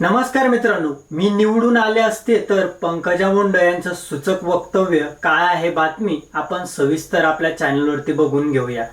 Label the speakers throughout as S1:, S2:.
S1: नमस्कार मित्रांनो मी निवडून आले असते तर पंकजा मुंडे यांचं सूचक वक्तव्य काय आहे बातमी आपण सविस्तर आपल्या चॅनलवरती बघून घेऊया.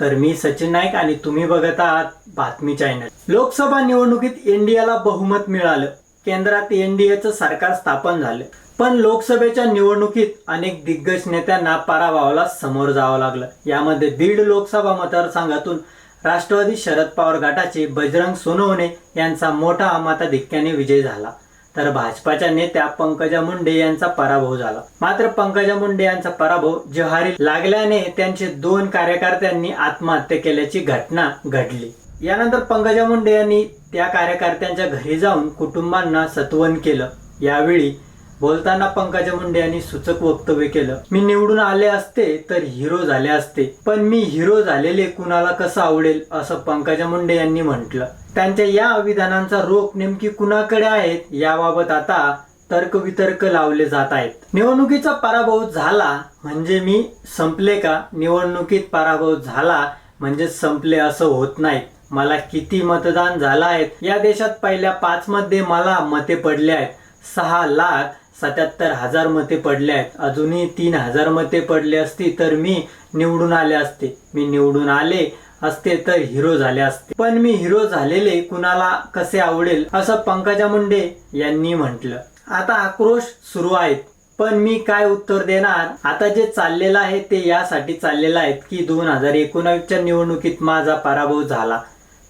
S1: तर मी सचिन नाईक आणि तुम्ही बघत आहात बातमी चॅनल. लोकसभा निवडणुकीत एनडीएला बहुमत मिळालं. केंद्रात एनडीएचं सरकार स्थापन झालं. पण लोकसभेच्या निवडणुकीत अनेक दिग्गज नेत्यांना पराभवाला समोर जावं लागलं. यामध्ये दीड लोकसभा मतदारसंघातून राष्ट्रवादी शरद पवार गटाचे बजरंग सोनवणे यांचा मोठा मताधिक्याने विजय झाला. तर भाजपाच्या नेत्या पंकजा मुंडे यांचा पराभव झाला. मात्र पंकजा मुंडे यांचा पराभव जिव्हारी लागल्याने त्यांचे दोन कार्यकर्त्यांनी आत्महत्या केल्याची घटना घडली. यानंतर पंकजा मुंडे यांनी त्या कार्यकर्त्यांच्या घरी जाऊन कुटुंबांना सत्वन केलं. यावेळी बोलताना पंकजा मुंडे यांनी सूचक वक्तव्य केलं. मी निवडून आले असते तर हिरो झाले असते. पण मी हिरो झालेले कुणाला कसं आवडेल असं पंकजा मुंडे यांनी म्हटलं. त्यांच्या या विधानांचा रोख नेमकी कुणाकडे आहेत याबाबत आता तर्कवितर्क लावले जात आहेत. निवडणुकीचा पराभव झाला म्हणजे मी संपले का? निवडणुकीत पराभव झाला म्हणजे संपले असं होत नाही. मला किती मतदान झालं आहेत या देशात पहिल्या पाच मध्ये मला मते पडले आहेत. सहा लाख सत्याहत्तर हजार मते पडले आहेत. अजूनही तीन हजार मते पडले असती तर मी निवडून आले असते. मी निवडून आले असते तर हिरो झाले असते. पण मी हिरो झालेले कुणाला कसे आवडेल असं पंकजा मुंडे यांनी म्हटलं. आता आक्रोश सुरू आहेत. पण मी काय उत्तर देणार? आता जे चाललेलं आहे ते यासाठी चाललेलं आहे की दोन हजार एकोणावीसच्या निवडणुकीत माझा पराभव झाला.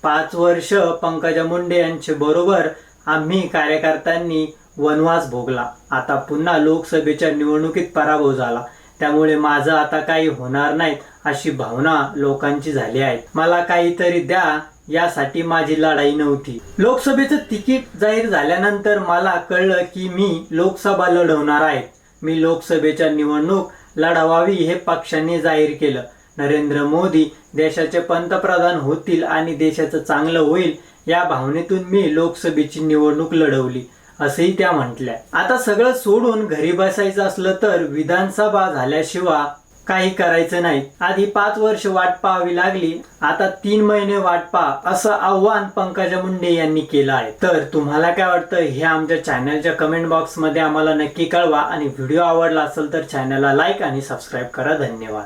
S1: पाच वर्ष पंकजा मुंडे यांच्या बरोबर आम्ही कार्यकर्त्यांनी वनवास भोगला. आता पुन्हा लोकसभेच्या निवडणुकीत पराभव झाला. त्यामुळे माझं आता काही होणार नाहीत अशी भावना लोकांची झाली आहे. मला काहीतरी द्या यासाठी माझी लढाई नव्हती. लोकसभेचं तिकीट जाहीर झाल्यानंतर मला कळलं की मी लोकसभा लढवणार आहे. मी लोकसभेच्या निवडणूक लढवावी हे पक्षाने जाहीर केलं. नरेंद्र मोदी देशाचे पंतप्रधान होतील आणि देशाचं चांगलं होईल या भावनेतून मी लोकसभेची निवडणूक लढवली. असंही त्या म्हटल्या. आता सगळं सोडून घरी बसायचं असलं तर विधानसभा झाल्याशिवाय काही करायचं नाही. आधी पाच वर्ष वाट पाहावी लागली. आता तीन महिने वाट पहा असं आव्हान पंकजा मुंडे यांनी केलं आहे. तर तुम्हाला काय वाटतं? हे आमच्या चॅनलच्या कमेंट बॉक्समध्ये आम्हाला नक्की कळवा. आणि व्हिडिओ आवडला असेल तर चॅनलला लाईक आणि सबस्क्राईब करा. धन्यवाद.